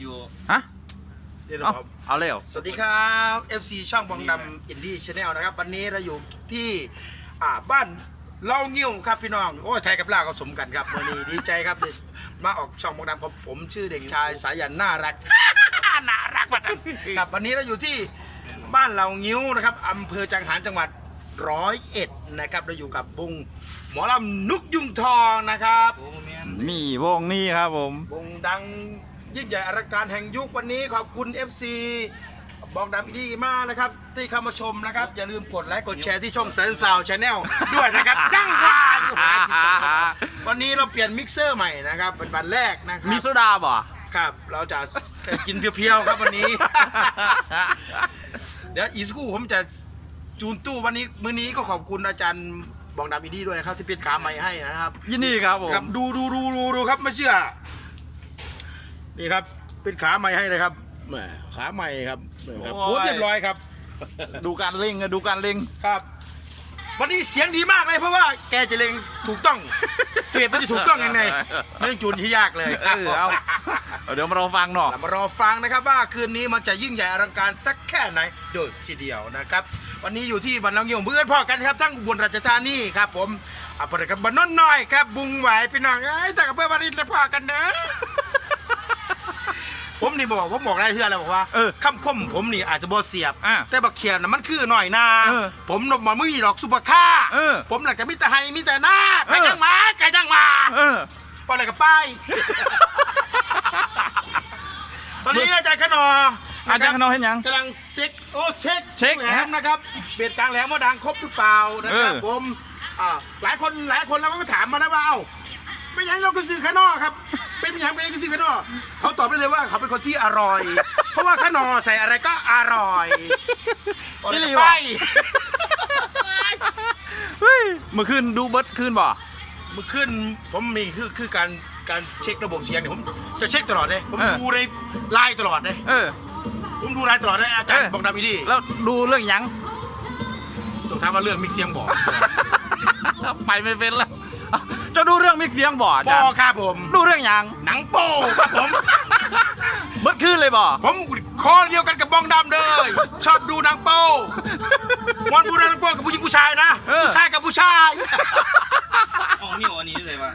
อยู่ฮะเดี๋ยวเอาครับเอาเลยเหรอ สวัสดีครับ FC ช่องบองดำอินดี้ชาแนลนะครับ วันนี้เราอยู่ที่อ่าบ้านเล่างิ้วครับพี่น้อง โอ้ยไทยกับลาวก็สมกันครับวันนี้ดีใจครับที่มาออกช่องบองดำผมผมชื่อเด็กชายสายันน่ารัก น่ารักมาจังครับวันนี้เราอยู่ที่บ้านเหล่างิ้วนะครับอำเภอจังหารจังหวัดร้อยเอ็ดนะครับเราอยู่กับวงหมอลำนุกยุงทองนะครับ โอ้แม่นมีวงนี้ครับผม วงดัง ยิ่งใหญ่อลังการแห่งยุควันนี้ขอบคุณ FC บอกดำอีดีมากนะครับ ที่เข้ามาชมนะครับ อย่าลืมกดไลค์กดแชร์ที่ช่องเซนซาวชาแนลด้วยนะครับตั้งวานอยู่หาที่ชมครับวันนี้เราเปลี่ยนมิกเซอร์ใหม่นะครับเป็นวันแรกนะครัมีโซดาบ่ครับ เราจะกินเพียวๆครับวันนี้ เดี๋ยวอีกสกครู่ผมจะจูนตู้วันนี้มื้อนี้ก็ขอบคุณอาจารย์บอกดำอีดีด้วยนะครับที่เป็นขาใหม่ให้นะครับ ยินดีครับผมครับดูดูดูดูดูครับไม่เชื่อ นี่ครับ เป็นขาใหม่ให้เลยครับแหมขาใหม่ครับนี่ครับโพสต์เรียบร้อยครับ ดูการเล่งอะดูการเล่งครับ วันนี้เสียงดีมากเลยเพราะว่าแกจะเล็งถูกต้อง เฟดมันจะถูกต้องยังไงไม่ต้องจูนที่ยากเลยเออเอาเอาเดี๋ยวมาเราฟังหน่อยเรามารอฟังนะครับว่าคืนนี้มันจะยิ่งใหญ่อลังการสักแค่ไหนโดยทีเดียวนะครับ วันนี้อยู่ที่บันลังยงเพื่อนพ่อกันครับทั้งอุบลราชธานีครับ ผมอะประเด็นกับบันนนน้อยครับ บุงไหวพี่น้องเอ้ยจากกับเพื่อนวันนี้จะพ่อกันเนอะ ผมนี่บอกผมบอกได้เชื่อแล้วบอกว่าเออคำคมผมนี่อาจจะบ่เสียบ อะแต่บักเขียนน่ะมันคือหน่อยนาเออผมนบมามือดอกซุปเปอร์ค่าเออผมหลังจะมิแต่ไฮมิแต่หน้าไปเออจังหมาไก่จังหมาเออปอะไรกับป้าย ตอนนี้อาจารย์ขนออาจารย์ขนอเห็นยังกำลังเช็คโอ้เช็คเช็คแหลมนะครับเบียดกลางแหลมว่าดังครบหรือเปล่านะครับเออ ผมอ่าหลายคนหลายคนเราก็ถามมานะว่าเอ้าไม่ยังเราก็ซื้อขนอครับ เป็นไม่ยังเป็นก็ซื้อขนอเขาตอบไปเลยว่าเขาเป็นคนที่อร่อย เพราะว่าขนอใส่อะไรก็อร่อยนี่หลีไปวะเฮ้ยเมื่อคืนดูเบิร์ดคืนบ่เมื่อขึ้นผมมีคือคือการการเช็คระบบเสียงเนี่ยผมจะเช็คตลอดเลยผมเออดูในไลน์ตลอดเลยเออ ผมดูไลน์ตลอดเลยอาจารย์เออบอกดามิดีแล้วดูเรื่องหยังต้องถามว่าเรื่องมิกเสียงบอกไปไม่เป็นแล้ว จะดูเรื่องมิกเสียงบ่อาบจารอย์ครับผม ดูเรื่องหยังหนังโป้ครับผม เบิร์ดคืนเลยบ่ผมคอเดียวกันกับบองดำเลย ชอบดูหนังโป้วันบูรณังโป้กับผู้หญิงผู้ชายนะผู้ชายกับผู้ชายเอาเนี่ยวอันนี้เลยป่ะ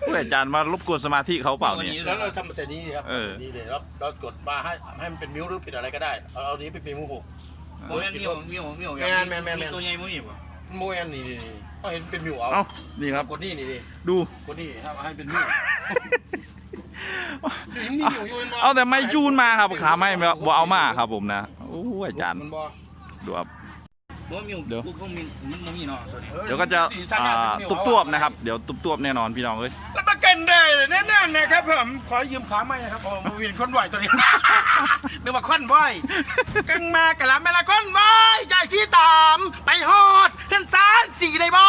เพื่ออาจารย์มารบกวนสมาธิเขาเปล่าเนี่ยแล้วเราทำแบบนี้ครับเออ นี่เลยแล้วเรากดมาให้ให้มันเป็นมิวหรือเป็นอะไรก็ได้ เอาเอานี้เป็นมิวหก โอ้แม่นเนี่ยวเนี่ยวเนี่ยวแม่นแม่นแม่นมีตัวใหญ่มั้ยป่ะ โมเอนนี่นี่นี่เอาเห็นเป็นมิวเอาเอ้านี่ครับ กดนี่นี่นี่ดู กดนี่ครับให้เป็นมิวนี่มิวอยู่เป็นบ่เอาแต่ไม่จูนมาครับขาไม่บ่เอามาครับผมนะโอ้ยอาจารย์มันบ่ดูครับบ่มีเดี๋ยวพวกพวกมีมันบ่มีเนาะตัวนี้เดี๋ยวก็จะอ่าตุบตวบนะครับเดี๋ยวตุบตวบแน่นอนพี่น้องเอ้ยรับประกันได้แน่ๆนะครับผมขอยืมขาไม่นะครับผมวินคนบ่อยตัวนี้ นึกว่าคนบ่อยกังมากะลาแม่ละคนบ่อยใหญ่ที่ตามไปฮอดเท่นซานสี่ได้บ่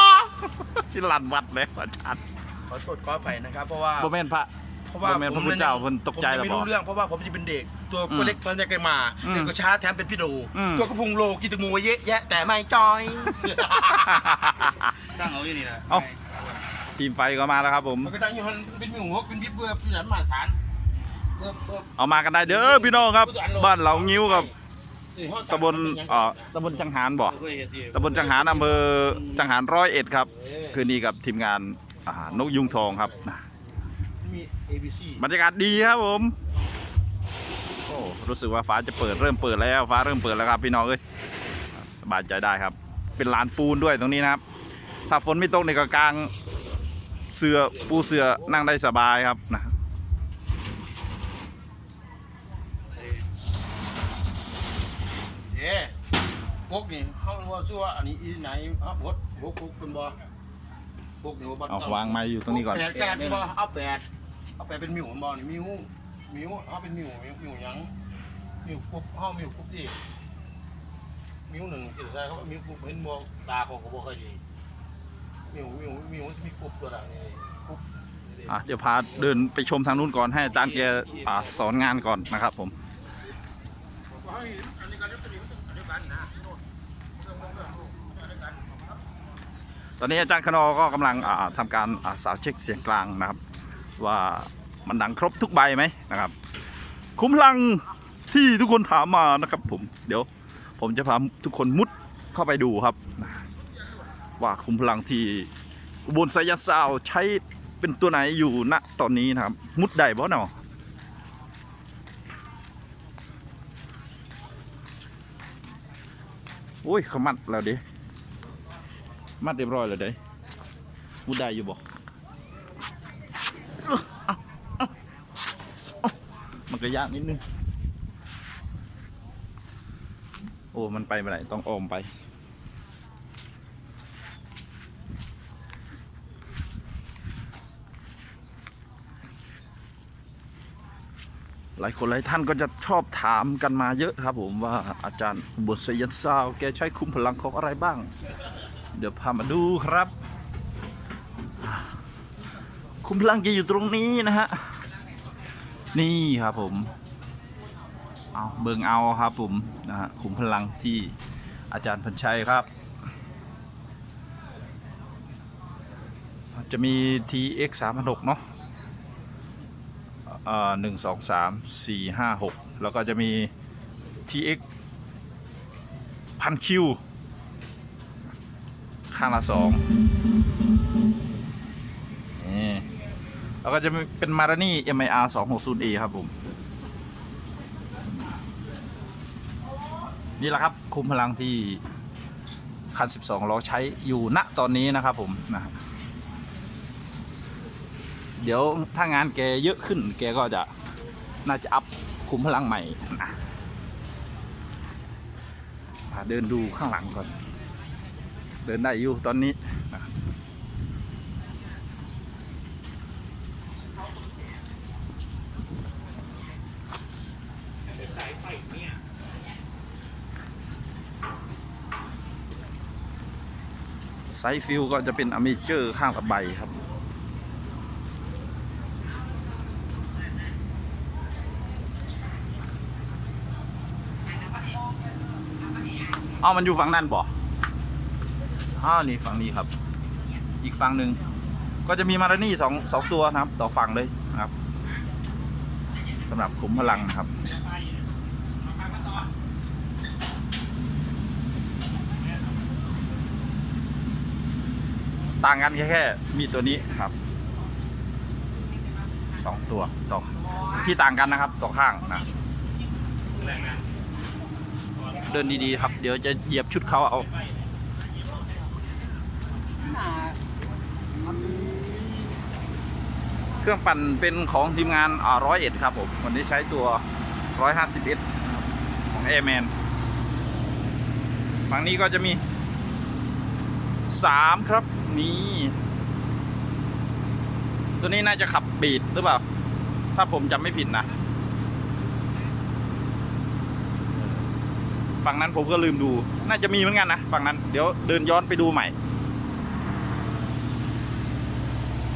ที่ ลันวัดเลยอาจารย์ขอโทษขออภัยนะครับ เพราะว่าบ่แม่นพระ เพราะว่าบ่แม่นพระพุทธเจ้าเพิ่นตกใจผมแล้วไม่บ่รู้เรื่องเพราะว่าผมจะเป็นเด็ก ตัวอืมตัวเล็กตอนจะแกมาอืมเด็กก็ช้าแถมเป็นพี่ดูอืม ตัวกระพุงโลกินแตงโมไว้เยอะแยะแต่ไม่จอย ตั้งเอาอยู่นี่นะเอ้าทีมไฟก็มาแล้วครับผม มันก็ตั้งอยู่หันเป็นหมิวหัวเป็นพี่เบื่อพี่หลานมาตรฐานเบื่อเบื่อเอามากันได้เด้อพี่น้องครับ บ้านเหลางิ้วกับนี่ห้อง ตำบลเอ่อตำบลจังหารบ่เคยเห็นที่ตำบลจังหารอำเภอจังหารร้อยเอ็ดครับ คืนนี้กับทีมงานอ่านกยุงทองครับมี ABC บรรยากาศดีครับผมโอ้รู้สึกว่าฟ้าจะเปิดเริ่มเปิดแล้ว ฟ้าเริ่มเปิดแล้วครับพี่น้องเอ้ยสบายใจได้ครับ เป็นลานปูนด้วยตรงนี้นะครับ ถ้าฝนไม่ตกในก็กลางเสือปูเสือนั่งได้สบายครับนะ พวกนี่เขาว่าชื่อว่าอันนี้อีไหนฮะบดพวกพวกเป็นบ่พวกนี่ว่าบ่เอาวางไม้อยู่ตรงนี้ก่อนแปดแปดเป็นบ่เอาแปดเอาแปดเป็นมิวเป็นบ่นี่มิวมิวเอาเป็นมิวมิวมิวหยังมิวกรุ๊บเฮามิวกรุ๊บดิมิวหนึ่งที่ใช่เขาว่ามิวกรุ๊บเห็นบ่ตาเขาก็บ่ค่อยดีมิวมิวมิวมันจะมีกรุ๊บตัวน่ะนี่กรุ๊บนี่ดิอะเดี๋ยวพาเดินไปชมทางนู้นก่อนให้อาจารย์แกอ่าสอนงานก่อนนะครับผมตอนนี้ อนนี้อาจารย์คณอก็กำลังอ่าทำการาสาวเช็คเสียงกลางนะครับ ว่ามันดังครบทุกใบไหมนะครับ คุ้มพลังที่ทุกคนถามมานะครับผมเดี๋ยวผมจะพาทุกคนมุดเข้าไปดูครับ ว่าคุ้มพลังที่บนไซยันซาวใช้เป็นตัวไหนอยู่ณตอนนี้นะครับ มุดได้บ่เนาะโอ้ยขมัดแล้วเดิ มัดเรียบร้อยแล้วเด้มุดได้อยู่บ่เอ้อเอาเอาเอามันก็ยากนิดนึง โอ้ มันไปไม่ได้ต้องออมไป หลายคนหลายท่านก็จะชอบถามกันมาเยอะครับผมว่าอาจารย์บทสยันซาว แกใช้คุมพลังของอะไรบ้าง เดี๋ยวพามาดูครับ คุมพลังจะอยู่ตรงนี้นะฮะ นี่ครับผม เอาเบิงเอาครับผมนะฮะคุมพลังที่อาจารย์พันชัยครับ จะมี TX 3 6 0เนาะอ่อหนึ่งสองสามสี่ห้าหกแล้วก็จะมี TX พันคิว ข้างละสองนี่แล้วก็จะเป็นมารานี่ MIR 260A ครับผม นี่แหละครับคุมพลังที่คัน 12 ล้อใช้อยู่ณตอนนี้นะครับผมนะเดี๋ยวถ้างานแกเยอะขึ้นแกก็จะน่าจะอัพคุมพลังใหม่นะเดินดูข้างหลังก่อน เดินได้อยู่ตอนนี้ไซฟิลก็จะเป็นอเมเจอร์ข้างละใบครับเอามันอยู่ฝั่งนั่นบ่ อ้านี่ฝั่งนี้ครับ อีกฝั่งหนึ่งก็จะมีมารานี่สองสองตัวนะครับ ต่อฝั่งเลยนะครับสำหรับขุมพลังนะครับต่างกันแค่แค่มีตัวนี้ครับสองตัวต่อที่ต่างกันนะครับต่อข้างนะเดินดีๆครับ เดี๋ยวจะเหยียบชุดเขาเอา เครื่องปั่นเป็นของทีมงานร้อยเอ็ดครับผม วันนี้ใช้ตัวร้อยห้าสิบเอ็ดของ a อ r m a n ฝั่งนี้ก็จะมีสามครับนี่ตัวนี้น่าจะขับบีดหรือเปล่า ถ้าผมจำไม่ผิดนะฝั่งนั้นผมก็ลืมดู น่าจะมีเหมือนกันนะฝั่งนั้น เดี๋ยวเดินย้อนไปดูใหม่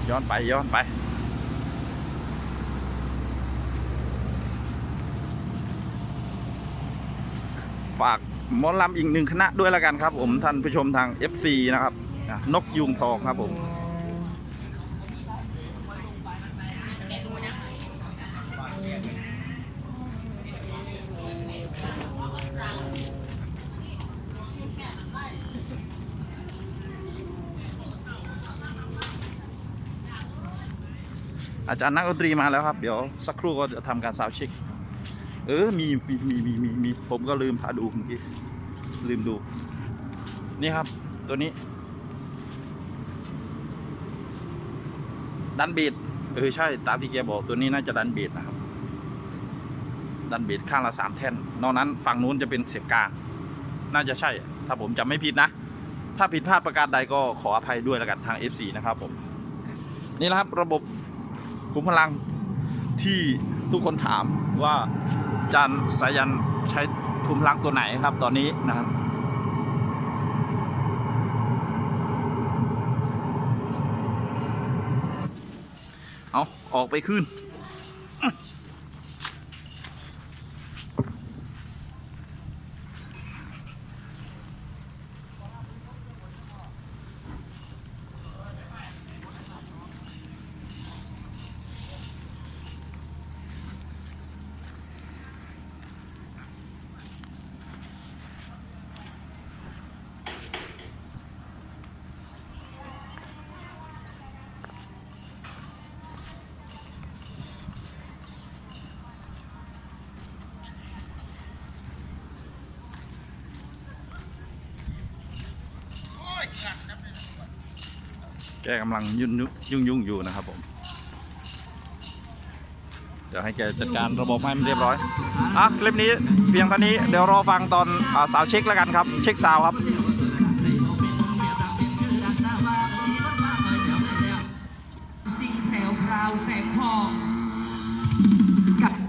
ย้อนไปย้อนไป ฝากหมอลำอีกหนึ่งคณะด้วยแล้วกันครับผมท่านผู้ชมทาง FC นะครับ นกยุงทองครับผม อาจารย์นักดนตรีมาแล้วครับ เดี๋ยวสักครู่ก็จะทำการซาวเช็ค เออ มีมีมีมีมีมีผมก็ลืมพาดูเมื่อกี้ลืมดู นี่ครับ ตัวนี้ ดันเบดเออ ใช่ตามที่แกบอกตัวนี้น่าจะดันเบดนะครับ ดันเบดข้างละสามแท่น นอกนั้นฝั่งนู้นจะเป็นเสียงกลาง น่าจะใช่ ถ้าผมจำไม่ผิดนะ ถ้าผิดพลาดประการใดก็ขออภัยด้วยแล้วกันทาง FC นะครับผม นี่แหละครับระบบ คุมพลังที่ทุกคนถามว่าจานสายันใช้คุมพลังตัวไหนครับตอนนี้นะครับเอาออกไปขึ้น แกกำลังยุ่งยุ่งยุ่งอยู่นะครับผม เดี๋ยวให้แกจัดการระบบให้มันเรียบร้อย อะ คลิปนี้เพียงเท่านี้ เดี๋ยวรอฟังตอนอสาวเช็คแล้วกันครับ เช็คสาวครับ